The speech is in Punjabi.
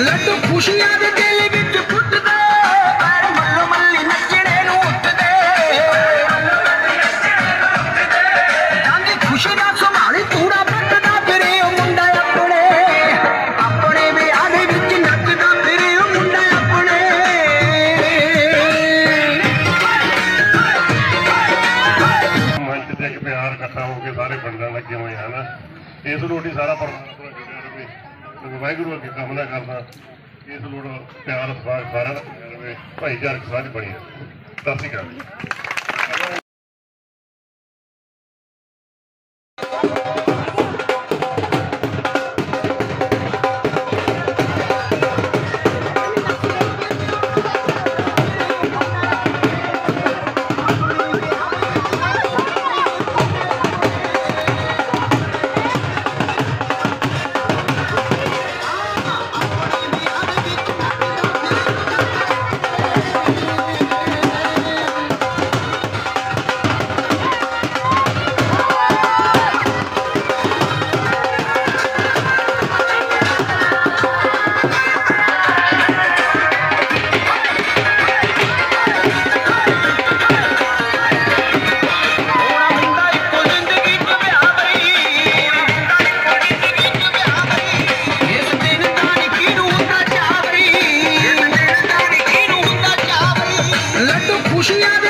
ਲੱਡੂ ਖੁਸ਼ੀਆਂ ਦੇ ਦਿਲ ਵਿੱਚ ਫੁੱਟਦੇ ਪਰ ਮੱਲੋ ਮੱਲੀ ਨੱਚਣੇ ਨੂੰ ਉੱਠਦੇ। ਰੰਗ ਖੁਸ਼ੀ ਦਾ ਸੰਭਾਲੀ ਤੂੜਾ ਪੱਟਦਾ ਫਿਰੇ ਉਹ ਮੁੰਡਾ ਆਪਣੇ। ਆਪਣੇ ਵਿਆਹ ਦੇ ਵਿੱਚ ਨੱਚਦਾ ਫਿਰੇ ਉਹ ਮੁੰਡਾ ਆਪਣੇ। ਮੰਚ ਤੇ ਇੱਕ ਪਿਆਰ ਇਕੱਠਾ ਹੋ ਕੇ ਸਾਰੇ ਬੰਦਾਂ ਲੱਗੇ ਹੋਏ ਹਨ ਇਸ ਰੋਟੀ ਸਾਰਾ ਪਰਿਵਾਰ ਵਾਹਿਗੁਰੂ ਅੱਗੇ ਕਾਮਨਾ ਕਰਦਾ। ਕਿ ਇਸ ਲੋੜ ਪਿਆਰ ਸਵਾਗ ਸਾਰਿਆਂ ਦਾ ਭਾਈਚਾਰਕ ਸਾਂਝ ਬਣੀ। ਰਹੇ ਸਤਿ ਸ਼੍ਰੀ ਅਕਾਲ এত খুশি আজ